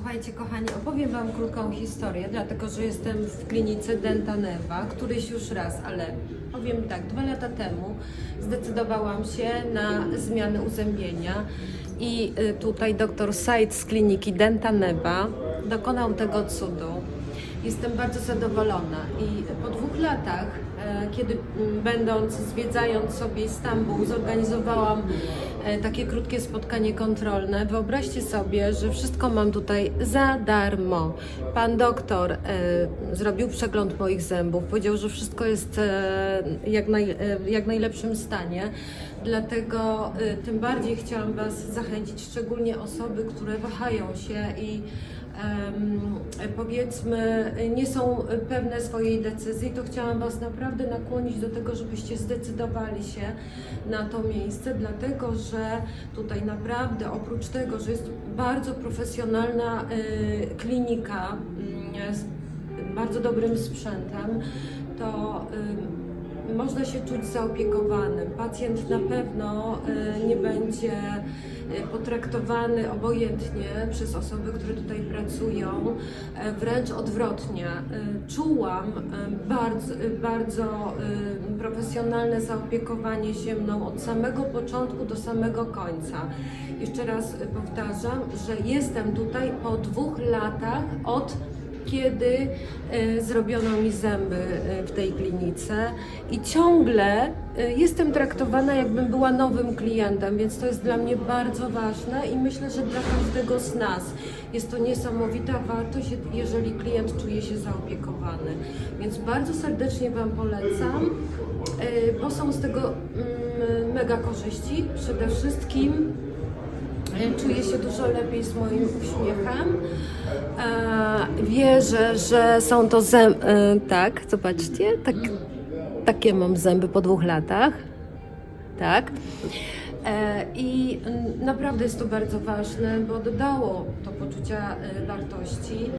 Słuchajcie, kochani, opowiem Wam krótką historię, dlatego że jestem w klinice Dentaneva, któryś już raz, ale powiem tak, dwa lata temu zdecydowałam się na zmianę uzębienia i y, tutaj dr Said z kliniki Dentaneva dokonał tego cudu. Jestem bardzo zadowolona i po dwóch latach, e, kiedy będąc, zwiedzając sobie Stambuł, zorganizowałam e, takie krótkie spotkanie kontrolne. Wyobraźcie sobie, że wszystko mam tutaj za darmo. Pan doktor e, zrobił przegląd moich zębów, powiedział, że wszystko jest jak, naj, jak najlepszym stanie. Dlatego tym bardziej chciałam Was zachęcić, szczególnie osoby, które wahają się i powiedzmy nie są pewne swojej decyzji, to chciałam Was naprawdę nakłonić do tego, żebyście zdecydowali się na to miejsce, dlatego że tutaj naprawdę oprócz tego, że jest bardzo profesjonalna y, klinika y, z bardzo dobrym sprzętem, to można się czuć zaopiekowanym. Pacjent na pewno y, nie będzie y, potraktowany obojętnie przez osoby, które tutaj pracują, e, wręcz odwrotnie. Czułam bardzo, bardzo profesjonalne zaopiekowanie się mną od samego początku do samego końca. Jeszcze raz powtarzam, że jestem tutaj po dwóch latach od kiedy e, zrobiono mi zęby e, w tej klinice i ciągle e, jestem traktowana jakbym była nowym klientem, więc to jest dla mnie bardzo ważne i myślę, że dla każdego z nas jest to niesamowita wartość, jeżeli klient czuje się zaopiekowany. Więc bardzo serdecznie Wam polecam, bo są z tego mm, mega korzyści. Przede wszystkim Czuję się dużo lepiej z moim uśmiechem. Wierzę, że są to zęby. E, tak, zobaczcie, tak, takie mam zęby po dwóch latach. Tak. E, I naprawdę jest to bardzo ważne, bo dodało to poczucia e, wartości.